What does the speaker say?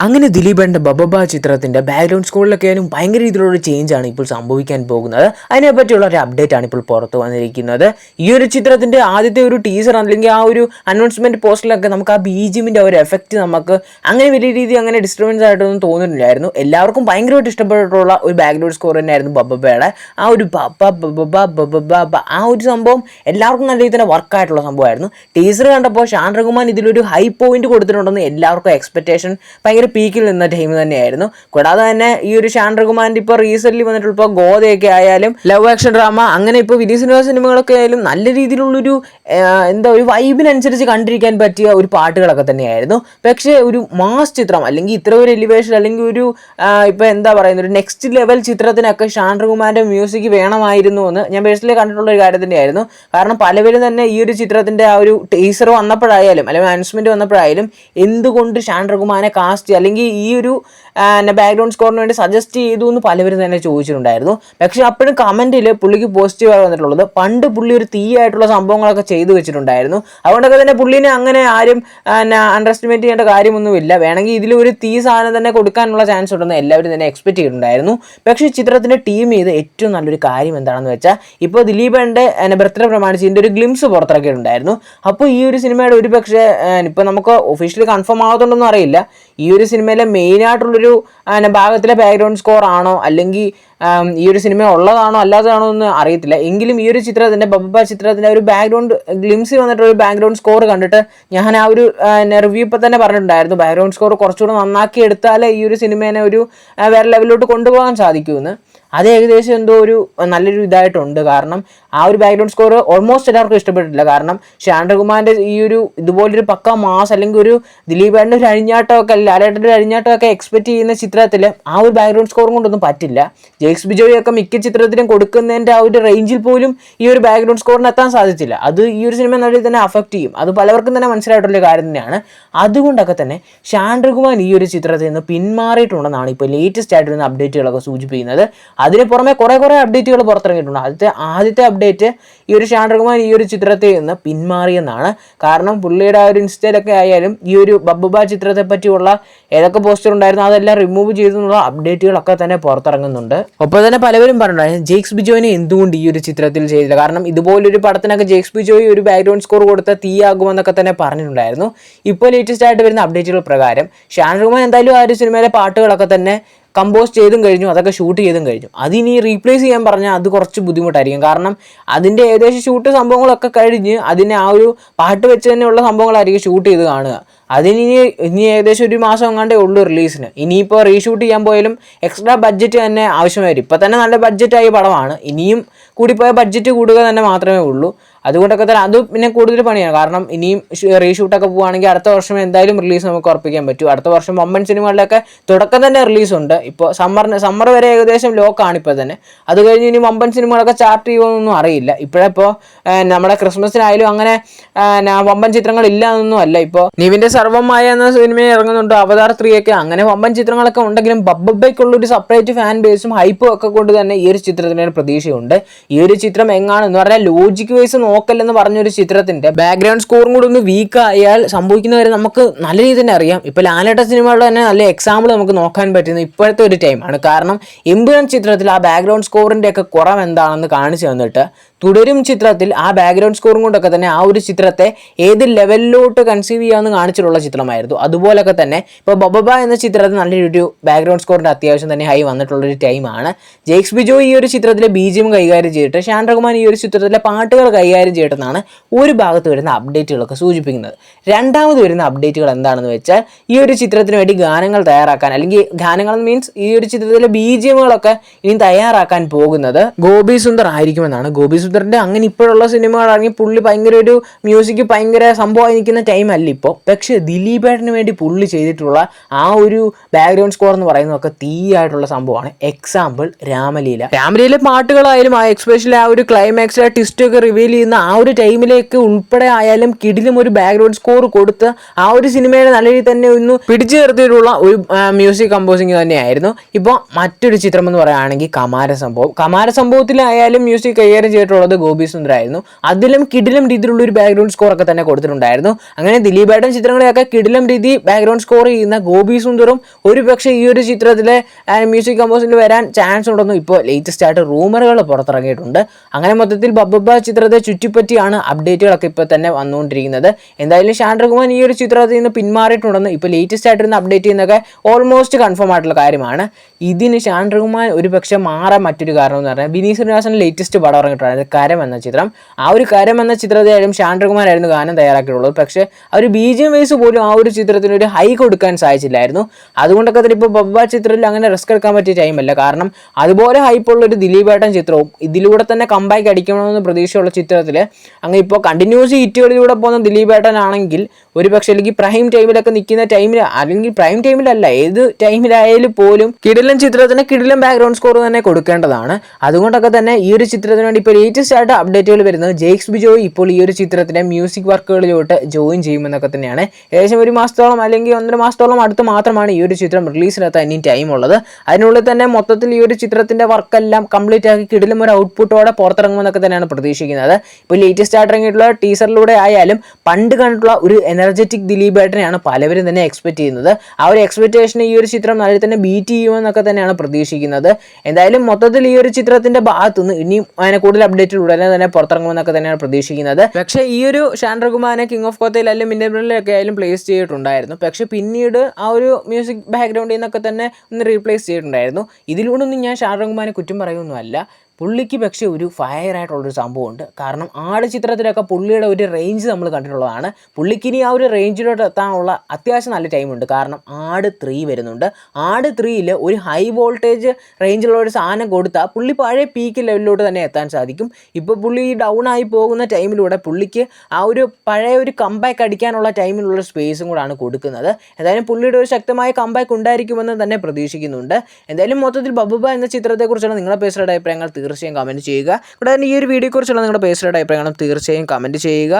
അങ്ങനെ ദിലീപേന്റെ ബബബ ചിത്രത്തിന്റെ ബാക്ക്ഗ്രൗണ്ട് സ്കോറിലൊക്കെ ആയാലും ഭയങ്കര രീതിയിലുള്ള ചേഞ്ച് ആണ് ഇപ്പോൾ സംഭവിക്കാൻ പോകുന്നത്. അതിനെപ്പറ്റിയുള്ള ഒരു അപ്ഡേറ്റ് ആണ് ഇപ്പോൾ പുറത്ത് വന്നിരിക്കുന്നത്. ഈ ഒരു ചിത്രത്തിന്റെ ആദ്യത്തെ ഒരു ടീസർ അല്ലെങ്കിൽ ആ ഒരു അനൗൺസ്മെന്റ് പോസ്റ്ററിലൊക്കെ നമുക്ക് ആ ബീജിമിന്റെ ഒരു എഫക്റ്റ് നമുക്ക് അങ്ങനെ വലിയ രീതി അങ്ങനെ ഡിസ്റ്റർബൻസ് ആയിട്ടൊന്നും തോന്നുന്നില്ലായിരുന്നു എല്ലാവർക്കും ഭയങ്കരമായിട്ട് ഇഷ്ടപ്പെട്ടിട്ടുള്ള ഒരു ബാക്ക്ഗ്രൗണ്ട് സ്കോർ തന്നെയായിരുന്നു ബബബയുടെ. ആ ഒരു ബബ ബബ ആ ഒരു സംഭവം എല്ലാവർക്കും നല്ല രീതിയിൽ തന്നെ വർക്കായിട്ടുള്ള സംഭവമായിരുന്നു. ടീസർ കണ്ടപ്പോൾ ഷാൻ റഹ്മാൻ ഇതിലൊരു ഹൈ പോയിന്റ് കൊടുത്തിട്ടുണ്ടെന്ന് എല്ലാവർക്കും എക്സ്പെക്ടേഷൻ ഭയങ്കര പീക്കിൽ നിന്ന ടൈം തന്നെയായിരുന്നു. കൂടാതെ തന്നെ ഈ ഒരു റഹ്മാന്റെ ഇപ്പോൾ റീസെന്റ്ലി വന്നിട്ടുള്ള ഇപ്പോൾ ഗോതയൊക്കെ ആയാലും ലവ് ആക്ഷൻ ഡ്രാമ അങ്ങനെ ഇപ്പോൾ വിനീത് സിനിമ സിനിമകളൊക്കെ ആയാലും നല്ല രീതിയിലുള്ളൊരു എന്താ ഒരു വൈബിനനുസരിച്ച് കണ്ടിരിക്കാൻ പറ്റിയ ഒരു പാട്ടുകളൊക്കെ തന്നെയായിരുന്നു. പക്ഷേ ഒരു മാസ് ചിത്രം അല്ലെങ്കിൽ ഇത്ര ഒരു എലിവേഷൻ അല്ലെങ്കിൽ ഒരു ഇപ്പോൾ എന്താ പറയുന്ന ഒരു നെക്സ്റ്റ് ലെവൽ ചിത്രത്തിനൊക്കെ ഷാൻ മ്യൂസിക് വേണമായിരുന്നു എന്ന് ഞാൻ പേഴ്സണലി കണ്ടിട്ടുള്ള ഒരു കാര്യം തന്നെയായിരുന്നു. കാരണം പലവരും തന്നെ ഈ ഒരു ചിത്രത്തിന്റെ ആ ഒരു ടീസർ വന്നപ്പോഴായാലും അല്ലെങ്കിൽ അനൗൺസ്മെന്റ് വന്നപ്പോഴായാലും എന്തുകൊണ്ട് റഹ്മാനെ കാസ്റ്റ് അല്ലെങ്കിൽ ഈ ഒരു എന്നെ ബാക്ക്ഗ്രൗണ്ട് സ്കോറിന് വേണ്ടി സജസ്റ്റ് ചെയ്തു എന്ന് പലവരും തന്നെ ചോദിച്ചിട്ടുണ്ടായിരുന്നു. പക്ഷേ അപ്പോഴും കമന്റിൽ പുള്ളിക്ക് പോസിറ്റീവായി വന്നിട്ടുള്ളത് പണ്ട് പുള്ളി ഒരു തീയായിട്ടുള്ള സംഭവങ്ങളൊക്കെ ചെയ്തു വെച്ചിട്ടുണ്ടായിരുന്നു. അതുകൊണ്ടൊക്കെ തന്നെ പുള്ളിനെ അങ്ങനെ ആരും അണ്ടർ എസ്റ്റിമേറ്റ് ചെയ്യേണ്ട കാര്യമൊന്നുമില്ല. വേണമെങ്കിൽ ഇതിൽ ഒരു തീ സാധനം തന്നെ കൊടുക്കാനുള്ള ചാൻസ് ഉണ്ടെന്ന് എല്ലാവരും തന്നെ എക്സ്പെക്ട് ചെയ്തിട്ടുണ്ടായിരുന്നു. പക്ഷേ ചിത്രത്തിന്റെ ടീം ചെയ്ത് ഏറ്റവും നല്ലൊരു കാര്യം എന്താണെന്ന് വെച്ചാൽ ഇപ്പോൾ ദിലീപന്റെ എന്നെ ബർത്ത്ഡേ പ്രമാണിച്ച് ഇതിന്റെ ഒരു ഗ്ലിംസ് പുറത്തിറക്കിയിട്ടുണ്ടായിരുന്നു. അപ്പോൾ ഈ ഒരു സിനിമയുടെ ഒരു പക്ഷേ ഇപ്പോൾ നമുക്ക് ഒഫീഷ്യലി കൺഫേം ആകത്തുണ്ടെന്നും അറിയില്ല. ഈ ഒരു സിനിമയിലെ മെയിനായിട്ടുള്ളൊരു ഭാഗത്തിലെ ബാക്ക്ഗ്രൗണ്ട് സ്കോർ ആണോ? അല്ലെങ്കിൽ ഈ ഒരു സിനിമ ഉള്ളതാണോ? അല്ലാത്തതാണോ? എന്ന് അറിയത്തില്ല. എങ്കിലും ഈ ഒരു ചിത്രത്തിന്റെ ബബ്ബ ചിത്രത്തിന്റെ ഒരു ബാക്ക്ഗ്രൗണ്ട് ഗ്ലിംസ് വന്നിട്ടുള്ള ഒരു ബാക്ക്ഗ്രൗണ്ട് സ്കോർ കണ്ടിട്ട് ഞാൻ ആ ഒരു റിവ്യൂ ഇപ്പം തന്നെ പറഞ്ഞിട്ടുണ്ടായിരുന്നു. ബാക്ക്ഗ്രൗണ്ട് സ്കോർ കുറച്ചുകൂടെ നന്നാക്കി എടുത്താലേ ഈ ഒരു സിനിമേനെ ഒരു വേറെ ലെവലിലോട്ട് കൊണ്ടുപോകാൻ സാധിക്കുമെന്ന് അത് ഏകദേശം എന്തോ ഒരു നല്ലൊരു ഇതായിട്ടുണ്ട്. കാരണം ആ ഒരു ബാക്ക്ഗ്രൗണ്ട് സ്കോർ ഓൾമോസ്റ്റ് എല്ലാവർക്കും ഇഷ്ടപ്പെട്ടിട്ടില്ല. കാരണം ശാന്തകുമാറിന്റെ ഈ ഒരു ഇതുപോലൊരു പക്ക മാസ് അല്ലെങ്കിൽ ഒരു ദിലീപേട്ടന്റെ ഒരു അഴിഞ്ഞാട്ടമൊക്കെ ലാലേട്ടന്റെ ഒരു അഴിഞ്ഞാട്ടമൊക്കെ എക്സ്പെക്ട് ചെയ്യുന്ന ചിത്രത്തിൽ ആ ഒരു ബാക്ക്ഗ്രൗണ്ട് സ്കോറും കൊണ്ടൊന്നും പറ്റില്ല. ജെയ്ക്സ് ബിജോയൊക്കെ മിക്ക ചിത്രത്തിലും കൊടുക്കുന്നതിന്റെ ആ ഒരു റേഞ്ചിൽ പോലും ഈ ഒരു ബാക്ക്ഗ്രൗണ്ട് സ്കോറിന് എത്താൻ സാധിച്ചില്ല. അത് ഈ ഒരു സിനിമ നല്ല തന്നെ അഫക്റ്റ് ചെയ്യും. അത് പലവർക്കും തന്നെ മനസ്സിലായിട്ടുള്ള കാര്യം തന്നെയാണ്. അതുകൊണ്ടൊക്കെ തന്നെ ശാന്തകുമാർ ഈ ഒരു ചിത്രത്തിൽ നിന്ന് പിന്മാറിയിട്ടുണ്ടെന്നാണ് ഇപ്പോൾ ലേറ്റസ്റ്റ് ആയിട്ട് അപ്ഡേറ്റുകളൊക്കെ സൂചിപ്പിക്കുന്നത്. അതിന് പുറമെ കുറേ കുറേ അപ്ഡേറ്റുകൾ പുറത്തിറങ്ങിയിട്ടുണ്ട്. ആദ്യത്തെ ആദ്യത്തെ അപ്ഡേറ്റ് ഈ ഒരു ഷാൻഡ്രകുമാർ ഈ ഒരു ചിത്രത്തിൽ നിന്ന് പിന്മാറിയെന്നാണ്. കാരണം പുള്ളിയുടെ ആ ഒരു ഇൻസ്റ്റയിലൊക്കെ ആയാലും ഈ ഒരു ബബ്ബുബ ചിത്രത്തെ പറ്റിയുള്ള ഏതൊക്കെ പോസ്റ്റർ ഉണ്ടായിരുന്നു അതെല്ലാം റിമൂവ് ചെയ്തെന്നുള്ള അപ്ഡേറ്റുകളൊക്കെ തന്നെ പുറത്തിറങ്ങുന്നുണ്ട്. ഒപ്പം തന്നെ പലവരും പറഞ്ഞിട്ടുണ്ടായിരുന്നു ജെയ്ക്സ് ബിജോയിനെ എന്തുകൊണ്ട് ഈ ഒരു ചിത്രത്തിൽ ചെയ്തില്ല? കാരണം ഇതുപോലൊരു പടത്തിനൊക്കെ ജെയ്ക്സ് ബിജോയി ഒരു ബാക്ക്ഗ്രൗണ്ട് സ്കോർ കൊടുത്ത തീയാകുമെന്നൊക്കെ തന്നെ പറഞ്ഞിട്ടുണ്ടായിരുന്നു. ഇപ്പോൾ ലേറ്റസ്റ്റ് ആയിട്ട് വരുന്ന അപ്ഡേറ്റുകൾ പ്രകാരം ഷാൻ റഹ്മാൻ എന്തായാലും ആ ഒരു സിനിമയിലെ പാട്ടുകളൊക്കെ തന്നെ കമ്പോസ് ചെയ്തും കഴിഞ്ഞു അതൊക്കെ ഷൂട്ട് ചെയ്തും കഴിഞ്ഞു. അതിനി റീപ്ലേസ് ചെയ്യാൻ പറഞ്ഞാൽ അത് കുറച്ച് ബുദ്ധിമുട്ടായിരിക്കും. കാരണം അതിന്റെ ഏകദേശം ഷൂട്ട് സംഭവങ്ങളൊക്കെ കഴിഞ്ഞ് അതിനെ ആ ഒരു പാട്ട് വെച്ച് തന്നെയുള്ള സംഭവങ്ങളായിരിക്കും ഷൂട്ട് ചെയ്ത് കാണുക. അതിനി ഇനി ഏകദേശം ഒരു മാസം എങ്ങാണ്ടേ ഉള്ളൂ റിലീസിന്. ഇനിയിപ്പോൾ റീഷൂട്ട് ചെയ്യാൻ പോയാലും എക്സ്ട്രാ ബഡ്ജറ്റ് തന്നെ ആവശ്യമായിരിക്കും. ഇപ്പോൾ തന്നെ നല്ല ബഡ്ജറ്റായ പടമാണ്. ഇനിയും കൂടിപ്പോയ ബഡ്ജറ്റ് കൂടുക തന്നെ മാത്രമേ ഉള്ളൂ. അതുകൊണ്ടൊക്കെ തന്നെ അത് പിന്നെ കൂടുതൽ പണിയാണ്. കാരണം ഇനിയും റീഷൂട്ടൊക്കെ പോവുകയാണെങ്കിൽ അടുത്ത വർഷം എന്തായാലും റിലീസ് നമുക്ക് ഉറപ്പിക്കാൻ പറ്റും. അടുത്ത വർഷം വമ്പൻ സിനിമകളിലൊക്കെ തുടക്കം തന്നെ റിലീസ് ഉണ്ട്. ഇപ്പോൾ സമ്മറിന് സമ്മർ വരെ ഏകദേശം ലോക്കാണ് ഇപ്പോൾ തന്നെ. അത് കഴിഞ്ഞ് ഇനി വമ്പൻ സിനിമകളൊക്കെ ചാർട്ട് ചെയ്യുമെന്നൊന്നും അറിയില്ല. ഇപ്പോഴിപ്പോൾ നമ്മുടെ ക്രിസ്മസിനായാലും അങ്ങനെ ന- വമ്പൻ ചിത്രങ്ങൾ ഇല്ല എന്നൊന്നും അല്ല. ഇപ്പോൾ നിവിന്റെ സർവമായ എന്ന സിനിമ ഇറങ്ങുന്നുണ്ട് അവതാർ ത്രീയൊക്കെ. അങ്ങനെ വമ്പൻ ചിത്രങ്ങളൊക്കെ ഉണ്ടെങ്കിലും ബബ്ബയ്ക്കുള്ള ഒരു സെപ്പറേറ്റ് ഫാൻ ബേസും ഹൈപ്പും ഒക്കെ കൊണ്ട് തന്നെ ഈ ഒരു ചിത്രത്തിന് ഒരു പ്രതീക്ഷയുണ്ട്. ഈ ഒരു ചിത്രം എങ്ങാണെന്ന് പറഞ്ഞാൽ ലോജിക് വൈസ് നോക്കല്ലെന്ന് പറഞ്ഞൊരു ചിത്രത്തിന്റെ ബാക്ക്ഗ്രൗണ്ട് സ്കോറും കൂടി ഒന്ന് വീക്ക് ആയാൽ സംഭവിക്കുന്ന സംഭവിക്കുന്നവരെ നമുക്ക് നല്ല രീതിയിൽ തന്നെ അറിയാം. ഇപ്പൊ ലാലേട്ട സിനിമകളുടെ തന്നെ നല്ല എക്സാമ്പിൾ നമുക്ക് നോക്കാൻ പറ്റുന്ന ഇപ്പോഴത്തെ ഒരു ടൈമാണ് കാരണം ഇമ്പുരൻ ചിത്രത്തിൽ ആ ബാക്ക്ഗ്രൗണ്ട് സ്കോറിന്റെ ഒക്കെ കുറവ് എന്താണെന്ന് കാണിച്ചു തന്നിട്ട് തുടരും ചിത്രത്തിൽ ആ ബാക്ക്ഗ്രൗണ്ട് സ്കോറും കൊണ്ടൊക്കെ തന്നെ ആ ഒരു ചിത്രത്തെ ഏത് ലെവലിലോട്ട് കൺസീവ് ചെയ്യാമെന്ന് കാണിച്ചിട്ടുള്ള ചിത്രമായിരുന്നു. അതുപോലൊക്കെ തന്നെ ഇപ്പോൾ ബബബ എന്ന ചിത്രത്തിൽ നല്ലൊരു ബാക്ക്ഗ്രൗണ്ട് സ്കോറിന്റെ അത്യാവശ്യം തന്നെ ഹൈ വന്നിട്ടുള്ളൊരു ടൈമാണ് ജെയ്ക്സ് ബിജോ ഈ ഒരു ചിത്രത്തിലെ ബീജിയം കൈകാര്യം ചെയ്തിട്ട് ഷാൻ റഹ്മാൻ ഈ ഒരു ചിത്രത്തിലെ പാട്ടുകൾ കൈകാര്യം ചെയ്തിട്ടെന്നാണ് ഒരു ഭാഗത്ത് വരുന്ന അപ്ഡേറ്റുകളൊക്കെ സൂചിപ്പിക്കുന്നത്. രണ്ടാമത് വരുന്ന അപ്ഡേറ്റുകൾ എന്താണെന്ന് വെച്ചാൽ ഈ ഒരു ചിത്രത്തിന് വേണ്ടി ഗാനങ്ങൾ തയ്യാറാക്കാൻ അല്ലെങ്കിൽ ഗാനങ്ങൾ മീൻസ് ഈ ഒരു ചിത്രത്തിലെ ബീജിയമുകളൊക്കെ ഇനി തയ്യാറാക്കാൻ പോകുന്നത് ഗോപി സുന്ദർ ആയിരിക്കുമെന്നാണ് ഗോപി സുന്ദറിന്റെ അങ്ങനെ ഇപ്പോഴുള്ള സിനിമകളാണെങ്കിൽ പുള്ളി ഭയങ്കര ഒരു മ്യൂസിക് ഭയങ്കര സംഭവമായി നിൽക്കുന്ന ടൈം അല്ല ഇപ്പോൾ പക്ഷേ ദിലീപേട്ടന് വേണ്ടി പുള്ളി ചെയ്തിട്ടുള്ള ആ ഒരു ബാക്ക്ഗ്രൗണ്ട് സ്കോർ എന്ന് പറയുന്നതൊക്കെ തീയായിട്ടുള്ള സംഭവമാണ്. എക്സാമ്പിൾ രാമലീല. രാമലീല പാട്ടുകളായാലും ആ എക്സ്പെഷ്യലി ആ ഒരു ക്ലൈമാക്സിലെ ട്വിസ്റ്റ് ഒക്കെ റിവീൽ ചെയ്യുന്ന ആ ഒരു ടൈമിലേക്ക് ഉൾപ്പെടെ ആയാലും കിടിലും ഒരു ബാക്ക്ഗ്രൗണ്ട് സ്കോർ കൊടുത്ത് ആ ഒരു സിനിമയുടെ നല്ല രീതിയിൽ തന്നെ ഒന്ന് പിടിച്ചു നിർത്തിയിട്ടുള്ള ഒരു മ്യൂസിക് കമ്പോസിങ് തന്നെയായിരുന്നു. ഇപ്പോൾ മറ്റൊരു ചിത്രം എന്ന് പറയുകയാണെങ്കിൽ കമാര സംഭവം. കമാര സംഭവത്തിലായാലും മ്യൂസിക് കൈകാര്യം ചെയ്തിട്ടുള്ള ചെയ്തിട്ടുള്ളത് ഗോപി സുന്ദരായിരുന്നു. അതിലും കിടിലം രീതിയിലുള്ള ഒരു ബാക്ക്ഗ്രൗണ്ട് സ്കോർ ഒക്കെ തന്നെ കൊടുത്തിട്ടുണ്ടായിരുന്നു. അങ്ങനെ ദിലീപേട്ടൻ ചിത്രങ്ങളെയൊക്കെ കിടിലം രീതി ബാക്ക്ഗ്രൗണ്ട് സ്കോർ ചെയ്യുന്ന ഗോപി സുന്ദറും ഒരു പക്ഷേ ഈ ഒരു ചിത്രത്തിലെ മ്യൂസിക് കമ്പോസിൽ വരാൻ ചാൻസ് ഉണ്ടെന്നും ഇപ്പോൾ ലേറ്റസ്റ്റ് ആയിട്ട് റൂമറുകൾ പുറത്തിറങ്ങിയിട്ടുണ്ട്. അങ്ങനെ മൊത്തത്തിൽ ബബ്ബ ചിത്രത്തെ ചുറ്റിപ്പറ്റിയാണ് അപ്ഡേറ്റുകളൊക്കെ ഇപ്പോൾ തന്നെ വന്നുകൊണ്ടിരിക്കുന്നത്. എന്തായാലും ഷാൻഡ്രകുമാൻ ഈ ഒരു ചിത്രത്തിൽ നിന്ന് പിന്മാറിയിട്ടുണ്ടെന്ന് ഇപ്പോൾ ലേറ്റസ്റ്റ് ആയിട്ടിരുന്ന് അപ്ഡേറ്റ് ചെയ്യുന്നൊക്കെ ഓൾമോസ്റ്റ് കൺഫേം ആയിട്ടുള്ള കാര്യമാണ്. ഇതിന് ഷാൻഡ്രകുമാൻ ഒരു പക്ഷേ മാറാൻ മറ്റൊരു കാരണം എന്ന് പറഞ്ഞാൽ ബിനീത് ശ്രീനിവാസൻ ലേറ്റസ്റ്റ് പടം ഇറങ്ങിയിട്ടുണ്ട്. കരം എന്ന ചിത്രം. ആ ഒരു കരം എന്ന ചിത്രത്തിലായാലും ശാന്തകുമാരായിരുന്നു ഗാനം തയ്യാറാക്കിയിട്ടുള്ളത്. പക്ഷേ ആ ഒരു ബി ജി എം വൈസ് പോലും ആ ഒരു ചിത്രത്തിന് ഒരു ഹൈ കൊടുക്കാൻ സാധിച്ചില്ലായിരുന്നു. അതുകൊണ്ടൊക്കെ തന്നെ ഇപ്പോൾ ബബ്ബ ചിത്രത്തിൽ അങ്ങനെ റിസ്ക് എടുക്കാൻ പറ്റിയ ടൈമല്ല കാരണം അതുപോലെ ഹൈപ്പുള്ള ഒരു ദിലീപേട്ടൻ ചിത്രവും ഇതിലൂടെ തന്നെ കമ്പാക്ക് അടിക്കണമെന്ന് പ്രതീക്ഷയുള്ള ചിത്രത്തിൽ അങ്ങ് ഇപ്പോൾ കണ്ടിന്യൂസ് ഹിറ്റുകളിലൂടെ പോകുന്ന ദിലീപേട്ടനാണെങ്കിൽ ഒരു പക്ഷേ അല്ലെങ്കിൽ പ്രൈം ടൈമിലൊക്കെ നിൽക്കുന്ന ടൈമിൽ അല്ലെങ്കിൽ പ്രൈം ടൈമിലല്ല ഏത് ടൈമിലായാലും പോലും കിടിലൻ ചിത്രത്തിന് കിടിലൻ ബാക്ക്ഗ്രൗണ്ട് സ്കോർ തന്നെ കൊടുക്കേണ്ടതാണ്. അതുകൊണ്ടൊക്കെ തന്നെ ഈ ഒരു ചിത്രത്തിന് വേണ്ടി ഇപ്പോൾ ലേറ്റസ്റ്റ് ആയിട്ട് അപ്ഡേറ്റുകൾ വരുന്നത് ജെയ്ക്സ് ബിജോയ് ഇപ്പോൾ ഈ ഒരു ചിത്രത്തിന്റെ മ്യൂസിക് വർക്കുകളിലോട്ട് ജോയിൻ ചെയ്യുമെന്നൊക്കെ തന്നെയാണ്. ഏകദേശം ഒരു മാസത്തോളം അല്ലെങ്കിൽ ഒന്നര മാസത്തോളം അടുത്ത് മാത്രമാണ് ഈ ഒരു ചിത്രം റിലീസിനെത്താൻ ഇനി ടൈം ഉള്ളത്. അതിനുള്ളിൽ തന്നെ മൊത്തത്തിൽ ഈ ഒരു ചിത്രത്തിന്റെ വർക്കെല്ലാം കംപ്ലീറ്റ് ആക്കി കിടിലും ഒരു ഔട്ട്പുട്ടോടെ പുറത്തിറങ്ങുമെന്നൊക്കെ തന്നെയാണ് പ്രതീക്ഷിക്കുന്നത്. ഇപ്പോൾ ലേറ്റസ്റ്റ് ആയിട്ട് ഇറങ്ങിയിട്ടുള്ള ടീസറിലൂടെ ആയാലും പണ്ട് കണ്ടിട്ടുള്ള ഒരു എനർജറ്റിക് ദിലീപേട്ടനെയാണ് പലവരും തന്നെ എക്സ്പെക്ട് ചെയ്യുന്നത്. ആ ഒരു എക്സ്പെക്റ്റേഷൻ ഈ ഒരു ചിത്രം നല്ല തന്നെ ബീറ്റ് ചെയ്യുമെന്നൊക്കെ തന്നെയാണ് പ്രതീക്ഷിക്കുന്നത്. എന്തായാലും മൊത്തത്തിൽ ഈ ഒരു ചിത്രത്തിന്റെ ഭാഗത്തുനിന്ന് ഇനിയും അതിനെ കൂടുതൽ അപ്ഡേറ്റ് ഉടനെ തന്നെ പുറത്തിറങ്ങുമെന്നൊക്കെ തന്നെയാണ് പ്രതീക്ഷിക്കുന്നത്. പക്ഷേ ഈ ഒരു ഷാൻഡ്രകുമാനെ കിങ് ഓഫ് കോത്തയിൽ അല്ലെങ്കിൽ മിന്നബ്രിലൊക്കെ ആയാലും പ്ലേസ് ചെയ്തിട്ടുണ്ടായിരുന്നു. പക്ഷെ പിന്നീട് ആ ഒരു മ്യൂസിക് ബാക്ക്ഗ്രൗണ്ടിൽ നിന്നൊക്കെ തന്നെ ഒന്ന് റീപ്ലേസ് ചെയ്തിട്ടുണ്ടായിരുന്നു. ഇതിലൂടെ ഒന്നും ഞാൻ ഷാൻഡ്രകുമാനെ കുറ്റം പറയുമൊന്നുമല്ല പുള്ളിക്ക് പക്ഷേ ഒരു ഫയർ ആയിട്ടുള്ളൊരു സംഭവമുണ്ട്. കാരണം ആട് ചിത്രത്തിലൊക്കെ പുള്ളിയുടെ ഒരു റേഞ്ച് നമ്മൾ കണ്ടിട്ടുള്ളതാണ്. പുള്ളിക്ക് ഇനി ആ ഒരു റേഞ്ചിലോട്ട് എത്താനുള്ള അത്യാവശ്യം നല്ല ടൈമുണ്ട് കാരണം ആട് ത്രീ വരുന്നുണ്ട്. ആട് ത്രീയിൽ ഒരു ഹൈ വോൾട്ടേജ് റേഞ്ചിലുള്ള ഒരു സാധനം കൊടുത്താൽ പുള്ളി പഴയ പീക്ക് ലെവലിലോട്ട് തന്നെ എത്താൻ സാധിക്കും. ഇപ്പോൾ പുള്ളി ഡൗൺ ആയി പോകുന്ന ടൈമിലൂടെ പുള്ളിക്ക് ആ ഒരു പഴയ ഒരു കമ്പാക്ക് അടിക്കാനുള്ള ടൈമിലുള്ള സ്പേസും കൂടാണ് കൊടുക്കുന്നത്. എന്തായാലും പുള്ളിയുടെ ഒരു ശക്തമായ കമ്പാക്ക് ഉണ്ടായിരിക്കുമെന്ന് തന്നെ പ്രതീക്ഷിക്കുന്നുണ്ട്. എന്തായാലും മൊത്തത്തിൽ ബബുബ എന്ന ചിത്രത്തെക്കുറിച്ചാണ് നിങ്ങളുടെ പേഴ്സണൽ അഭിപ്രായങ്ങൾ തീർച്ചയായും കമന്റ് ചെയ്യുക. കൂടാതെ ഈ ഒരു വീഡിയോയെക്കുറിച്ചുള്ള നിങ്ങളുടെ പേഴ്സണൽ അഭിപ്രായങ്ങളും തീർച്ചയായും കമന്റ് ചെയ്യുക.